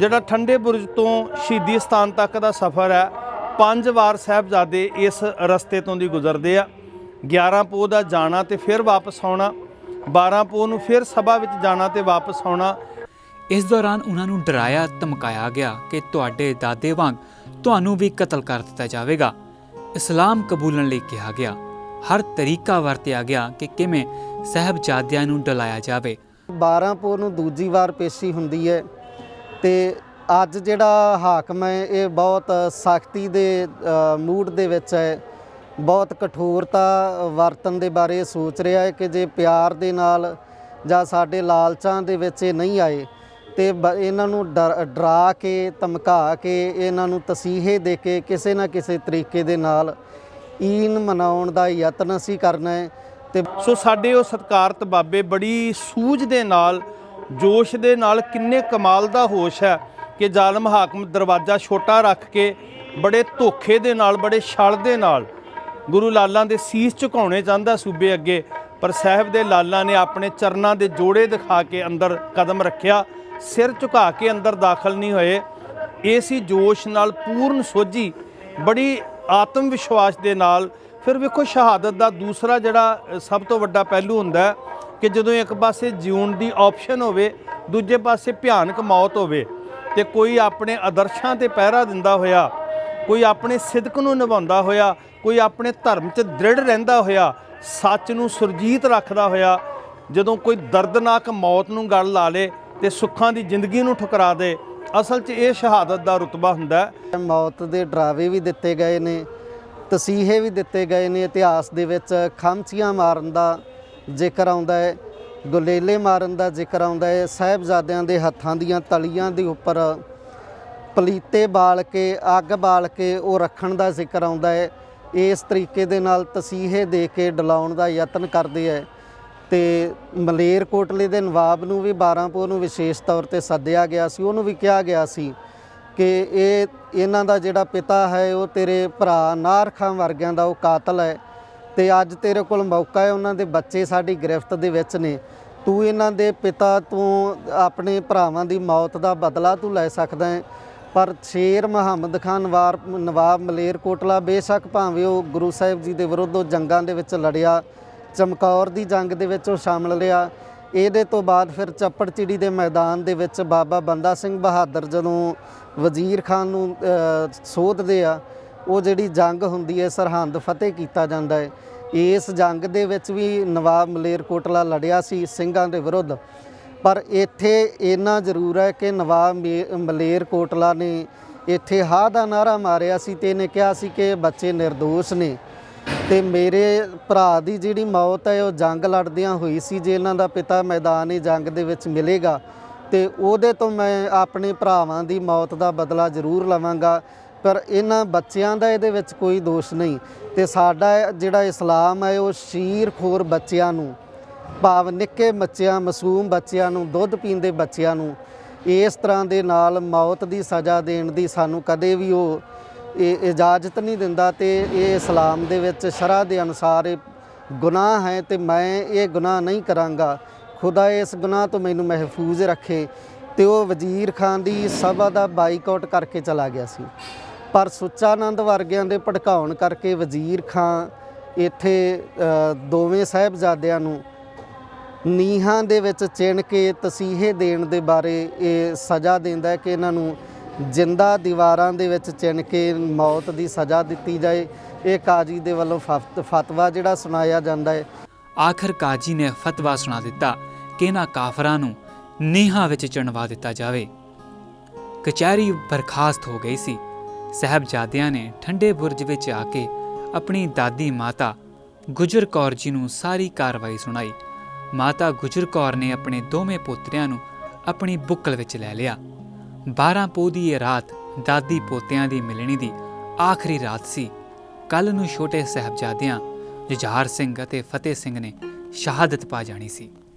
ਜਿਹੜਾ ਠੰਡੇ ਬੁਰਜ ਤੋਂ ਸ਼ਹੀਦੀ ਸਥਾਨ ਤੱਕ ਦਾ ਸਫ਼ਰ ਹੈ ਪੰਜ ਵਾਰ ਸਾਹਿਬਜ਼ਾਦੇ ਇਸ ਰਸਤੇ ਤੋਂ ਦੀ ਗੁਜ਼ਰਦੇ ਆ। 11 ਪੋਹ ਦਾ ਜਾਣਾ ਤੇ ਫਿਰ ਵਾਪਸ ਆਉਣਾ 12 ਪੋਹ ਨੂੰ ਫਿਰ ਸਭਾ ਵਿੱਚ ਜਾਣਾ ਤੇ ਵਾਪਸ ਆਉਣਾ। ਇਸ ਦੌਰਾਨ ਉਹਨਾਂ ਨੂੰ ਡਰਾਇਆ ਧਮਕਾਇਆ ਗਿਆ ਕਿ ਤੁਹਾਡੇ ਦਾਦੇ ਵਾਂਗ ਤੁਹਾਨੂੰ ਵੀ ਕਤਲ ਕਰ ਦਿੱਤਾ ਜਾਵੇਗਾ। ਇਸਲਾਮ ਕਬੂਲਣ ਲਈ ਕਿਹਾ ਗਿਆ। ਹਰ ਤਰੀਕਾ ਵਰਤਿਆ ਗਿਆ ਕਿ ਕਿਵੇਂ ਸਹਿਬਜ਼ਾਦਿਆਂ ਨੂੰ ਡਲਾਇਆ ਜਾਵੇ। 12 ਪੋ ਨੂੰ ਦੂਜੀ ਵਾਰ ਪੇਸ਼ੀ ਹੁੰਦੀ ਹੈ। ਤੇ ਅੱਜ ਜਿਹੜਾ ਹਾਕਮ ਹੈ, ਇਹ ਬਹੁਤ ਸਖਤੀ ਦੇ ਮੂਡ ਦੇ ਵਿੱਚ ਹੈ। ਬਹੁਤ ਕਠੋਰਤਾ ਵਰਤਨ ਦੇ ਬਾਰੇ ਸੋਚ ਰਿਹਾ ਹੈ ਕਿ ਜੇ ਪਿਆਰ ਦੇ ਨਾਲ ਜਾਂ ਸਾਡੇ ਲਾਲਚਾਂ ਦੇ ਵਿੱਚ ਇਹ ਨਹੀਂ ਆਏ, ਤੇ ਬ- ਇਹਨਾਂ ਨੂੰ ਡਰ- ਡਰਾ ਕੇ, ਧਮਕਾ ਕੇ, ਇਹਨਾਂ ਨੂੰ ਤਸੀਹੇ ਦੇ ਕੇ ਕਿਸੇ ਨਾ ਕਿਸੇ ਤਰੀਕੇ ਦੇ ਨਾਲ ਈਨ ਮਨਾਉਣ ਦਾ ਯਤਨ ਅਸੀਂ ਕਰਨਾ ਹੈ ਤੇ ਸੋ ਸਾਡੇ ਉਹ ਸਤਿਕਾਰਤ ਬਾਬੇ ਬੜੀ ਸੂਝ ਦੇ ਨਾਲ ਜੋਸ਼ ਦੇ ਨਾਲ ਕਿੰਨੇ ਕਮਾਲ ਦਾ ਹੋਸ਼ ਹੈ ਕਿ ਜ਼ਾਲਮ ਹਾਕਮ ਦਰਵਾਜ਼ਾ ਛੋਟਾ ਰੱਖ ਕੇ ਬੜੇ ਧੋਖੇ ਦੇ ਨਾਲ, ਬੜੇ ਛਲ ਦੇ ਨਾਲ ਗੁਰੂ ਲਾਲਾਂ ਦੇ ਸੀਸ ਝੁਕਾਉਣੇ ਚਾਹੁੰਦਾ ਸੂਬੇ ਅੱਗੇ। ਪਰ ਸਾਹਿਬ ਦੇ ਲਾਲਾਂ ਨੇ ਆਪਣੇ ਚਰਨਾਂ ਦੇ ਜੋੜੇ ਦਿਖਾ ਕੇ ਅੰਦਰ ਕਦਮ ਰੱਖਿਆ। ਸਿਰ ਝੁਕਾ ਕੇ ਅੰਦਰ ਦਾਖਲ ਨਹੀਂ ਹੋਏ। ਇਹ ਸੀ ਜੋਸ਼ ਨਾਲ ਪੂਰਨ ਸੋਝੀ, ਬੜੀ ਆਤਮ ਵਿਸ਼ਵਾਸ ਦੇ ਨਾਲ। ਫਿਰ ਵੇਖੋ ਸ਼ਹਾਦਤ ਦਾ ਦੂਸਰਾ ਜਿਹੜਾ ਸਭ ਤੋਂ ਵੱਡਾ ਪਹਿਲੂ ਹੁੰਦਾ ਹੈ ਕਿ ਜਦੋਂ ਇੱਕ ਪਾਸੇ ਜਿਉਣ ਦੀ ਆਪਸ਼ਨ ਹੋਵੇ, ਦੂਜੇ ਪਾਸੇ ਭਿਆਨਕ ਮੌਤ ਹੋਵੇ ਤੇ ਕੋਈ ਆਪਣੇ ਆਦਰਸ਼ਾਂ ਤੇ ਪਹਿਰਾ ਦਿੰਦਾ ਹੋਇਆ, ਕੋਈ ਆਪਣੇ ਸਿਦਕ ਨੂੰ ਨਿਭਾਉਂਦਾ ਹੋਇਆ, ਕੋਈ ਆਪਣੇ ਧਰਮ 'ਚ ਦ੍ਰਿੜ ਰਹਿੰਦਾ ਹੋਇਆ, ਸੱਚ ਨੂੰ ਸੁਰਜੀਤ ਰੱਖਦਾ ਹੋਇਆ, ਜਦੋਂ ਕੋਈ ਦਰਦਨਾਕ ਮੌਤ ਨੂੰ ਗਲ ਲਾ ਲੇ ਤੇ ਸੁੱਖਾਂ ਦੀ ਜ਼ਿੰਦਗੀ ਨੂੰ ਠੁਕਰਾ ਦੇ, ਅਸਲ 'ਚ ਇਹ ਸ਼ਹਾਦਤ ਦਾ ਰੁਤਬਾ ਹੁੰਦਾ ਮੌਤ ਦੇ ਡਰਾਵੇ ਵੀ ਦਿੱਤੇ ਗਏ ਨੇ, ਤਸੀਹੇ ਵੀ ਦਿੱਤੇ ਗਏ ਨੇ ਇਤਿਹਾਸ ਦੇ ਵਿੱਚ ਖਮਚੀਆਂ ਮਾਰਨ ਦਾ ਜ਼ਿਕਰ ਆਉਂਦਾ ਹੈ, ਗੁਲੇਲੇ ਮਾਰਨ ਦਾ ਜ਼ਿਕਰ ਆਉਂਦਾ ਹੈ, ਸਾਹਿਬਜ਼ਾਦਿਆਂ ਦੇ ਹੱਥਾਂ ਦੀਆਂ ਤਲੀਆਂ ਦੇ ਉੱਪਰ ਪਲੀਤੇ ਬਾਲ ਕੇ, ਅੱਗ ਬਾਲ ਕੇ ਉਹ ਰੱਖਣ ਦਾ ਜ਼ਿਕਰ ਆਉਂਦਾ ਹੈ। ਇਸ ਤਰੀਕੇ ਦੇ ਨਾਲ ਤਸੀਹੇ ਦੇ ਕੇ ਡਲਾਉਣ ਦਾ ਯਤਨ ਕਰਦੇ ਹੈ ਤੇ ਮਲੇਰ ਕੋਟਲੇ ਦੇ ਨਵਾਬ ਨੂੰ ਵੀ 12 ਨੂੰ ਵਿਸ਼ੇਸ਼ ਤੌਰ ਤੇ ਸੱਦਿਆ ਗਿਆ ਸੀ। ਉਹਨੂੰ ਵੀ ਕਿਹਾ ਗਿਆ ਸੀ ਕਿ ਇਹ, ਇਹਨਾਂ ਦਾ ਜਿਹੜਾ ਪਿਤਾ ਹੈ, ਉਹ ਤੇਰੇ ਭਰਾ ਨਾਰਖਾਂ ਵਰਗਿਆਂ ਦਾ ਉਹ ਕਾਤਲ ਹੈ। ਤੇ ਅੱਜ ਤੇਰੇ ਕੋਲ ਮੌਕਾ ਹੈ ਉਹਨਾਂ ਦੇ ਬੱਚੇ ਸਾਡੀ ਗ੍ਰਿਫਤ ਦੇ ਵਿੱਚ ਨੇ। ਤੂੰ ਇਹਨਾਂ ਦੇ ਪਿਤਾ ਤੋਂ ਆਪਣੇ ਭਰਾਵਾਂ ਦੀ ਮੌਤ ਦਾ ਬਦਲਾ ਤੂੰ ਲੈ ਸਕਦਾ ਹੈ। ਪਰ ਸ਼ੇਰ ਮੁਹੰਮਦ ਖਾਨ ਵਾਰ ਨਵਾਬ ਮਲੇਰਕੋਟਲਾ ਬੇਸ਼ੱਕ ਭਾਵੇਂ ਉਹ ਗੁਰੂ ਸਾਹਿਬ ਜੀ ਦੇ ਵਿਰੁੱਧ ਉਹ ਜੰਗਾਂ ਦੇ ਵਿੱਚ ਲੜਿਆ, ਚਮਕੌਰ ਦੀ ਜੰਗ ਦੇ ਵਿੱਚ ਉਹ ਸ਼ਾਮਲ ਰਿਹਾ। ਇਹਦੇ ਤੋਂ ਬਾਅਦ ਫਿਰ ਚੱਪੜਚਿੜੀ ਦੇ ਮੈਦਾਨ ਦੇ ਵਿੱਚ ਬਾਬਾ ਬੰਦਾ ਸਿੰਘ ਬਹਾਦਰ ਜਦੋਂ ਵਜ਼ੀਰ ਖਾਨ ਨੂੰ ਸੋਧਦੇ ਆ ਉਹ ਜਿਹੜੀ ਜੰਗ ਹੁੰਦੀ ਹੈ, ਸਰਹੰਦ ਫਤਿਹ ਕੀਤਾ ਜਾਂਦਾ ਹੈ। ਇਸ ਜੰਗ ਦੇ ਵਿੱਚ ਵੀ ਨਵਾਬ ਮਲੇਰਕੋਟਲਾ ਲੜਿਆ ਸੀ ਸਿੰਘਾਂ ਦੇ ਵਿਰੁੱਧ। ਪਰ ਇੱਥੇ ਇੰਨਾ ਜ਼ਰੂਰ ਹੈ ਕਿ ਨਵਾਬ ਮੇ- ਮਲੇਰਕੋਟਲਾ ਨੇ ਇੱਥੇ ਹਾਂ ਦਾ ਨਾਰਾ ਮਾਰਿਆ ਸੀ ਤੇ ਇਹਨੇ ਕਿਹਾ ਸੀ ਕਿ ਬੱਚੇ નિર્ਦੋਸ਼ ਨੇ। ਤੇ ਮੇਰੇ ਭਰਾ ਦੀ ਜਿਹੜੀ ਮੌਤ ਹੈ, ਉਹ ਜੰਗ ਲੜਦਿਆਂ ਹੋਈ ਸੀ। ਜੇ ਇਹਨਾਂ ਦਾ ਪਿਤਾ ਮੈਦਾਨ ਮੈਦਾਨੀ ਜੰਗ ਦੇ ਵਿੱਚ ਮਿਲੇਗਾ, ਤੇ ਉਹਦੇ ਤੋਂ ਮੈਂ ਆਪਣੇ ਭਰਾਵਾਂ ਦੀ ਮੌਤ ਦਾ ਬਦਲਾ ਜ਼ਰੂਰ ਲਵਾਂਗਾ। ਪਰ ਇਹਨਾਂ ਬੱਚਿਆਂ ਦਾ ਇਹਦੇ ਵਿੱਚ ਕੋਈ ਦੋਸ਼ ਨਹੀਂ ਤੇ ਸਾਡਾ ਜਿਹੜਾ ਇਸਲਾਮ ਹੈ, ਉਹ ਸ਼ੀਰਖੋਰ ਬੱਚਿਆਂ ਨੂੰ, ਭਾਵ ਨਿੱਕੇ ਬੱਚਿਆਂ, ਮਾਸੂਮ ਬੱਚਿਆਂ ਨੂੰ, ਦੁੱਧ ਪੀਂਦੇ ਬੱਚਿਆਂ ਨੂੰ, ਇਸ ਤਰ੍ਹਾਂ ਦੇ ਨਾਲ ਮੌਤ ਦੀ ਸਜ਼ਾ ਦੇਣ ਦੀ ਸਾਨੂੰ ਕਦੇ ਵੀ ਉਹ ਇਹ ਇਜਾਜ਼ਤ ਨਹੀਂ ਦਿੰਦਾ ਤੇ ਇਹ ਇਸਲਾਮ ਦੇ ਵਿੱਚ ਸ਼ਰਅ ਦੇ ਅਨੁਸਾਰ ਇਹ ਗੁਨਾਹ ਹੈ ਤੇ ਮੈਂ ਇਹ ਗੁਨਾਹ ਨਹੀਂ ਕਰਾਂਗਾ। ਖੁਦਾ ਇਸ ਗੁਨਾਹ ਤੋਂ ਮੈਨੂੰ ਮਹਿਫੂਜ਼ ਰੱਖੇ ਤੇ ਉਹ ਵਜ਼ੀਰ ਖਾਨ ਦੀ ਸਭਾ ਦਾ ਬਾਈਕਾਟ ਕਰਕੇ ਚਲਾ ਗਿਆ ਸੀ। ਪਰ ਸੁੱਚਾਨੰਦ ਵਰਗਿਆਂ ਦੇ ਭੜਕਾਉਣ ਕਰਕੇ ਵਜ਼ੀਰ ਖਾਂ ਇੱਥੇ ਦੋਵੇਂ ਸਾਹਿਬਜ਼ਾਦਿਆਂ ਨੂੰ ਨੀਹਾਂ ਦੇ ਵਿੱਚ ਚਿਣ ਕੇ ਤਸੀਹੇ ਦੇਣ ਦੇ ਬਾਰੇ ਇਹ ਸਜ਼ਾ ਦਿੰਦਾ ਕਿ ਇਹਨਾਂ ਨੂੰ ਜਿੰਦਾ ਦੀਵਾਰਾਂ ਦੇ ਵਿੱਚ ਚਿਣ ਕੇ ਮੌਤ ਦੀ ਸਜ਼ਾ ਦਿੱਤੀ ਜਾਏ। ਇਹ ਕਾਜੀ ਦੇ ਵੱਲੋਂ ਫਤ- ਫਤਵਾ ਜਿਹੜਾ ਸੁਣਾਇਆ ਜਾਂਦਾ ਹੈ। ਆਖਰ ਕਾਜੀ ਨੇ ਫਤਵਾ ਸੁਣਾ ਦਿੱਤਾ ਕਿ ਇਹਨਾਂ ਕਾਫਰਾਂ ਨੂੰ ਨੀਹਾਂ ਵਿੱਚ ਚਿਣਵਾ ਦਿੱਤਾ ਜਾਵੇ। ਕਚਹਿਰੀ ਬਰਖਾਸਤ ਹੋ ਗਈ ਸੀ। ਸਹਿਬਜ਼ਾਦਿਆਂ ਨੇ ਠੰਡੇ ਬੁਰਜ ਵਿੱਚ ਆ ਕੇ ਆਪਣੀ ਦਾਦੀ ਮਾਤਾ ਗੁਜਰ ਕੌਰ ਜੀ ਨੂੰ ਸਾਰੀ ਕਾਰਵਾਈ ਸੁਣਾਈ। ਮਾਤਾ ਗੁਜਰ ਕੌਰ ਨੇ ਆਪਣੇ ਦੋਵੇਂ ਪੋਤਰਿਆਂ ਨੂੰ ਆਪਣੀ ਬੁੱਕਲ ਵਿੱਚ ਲੈ ਲਿਆ। 12 ਪੋਹ ਦੀ ਇਹ ਰਾਤ ਦਾਦੀ ਪੋਤਿਆਂ ਦੀ ਮਿਲਣੀ ਦੀ ਆਖਰੀ ਰਾਤ ਸੀ। ਕੱਲ ਨੂੰ ਛੋਟੇ ਸਹਿਬਜ਼ਾਦਿਆਂ ਜੁਝਾਰ ਸਿੰਘ ਅਤੇ ਫਤਿਹ ਸਿੰਘ ਨੇ ਸ਼ਹਾਦਤ ਪਾ ਜਾਣੀ ਸੀ।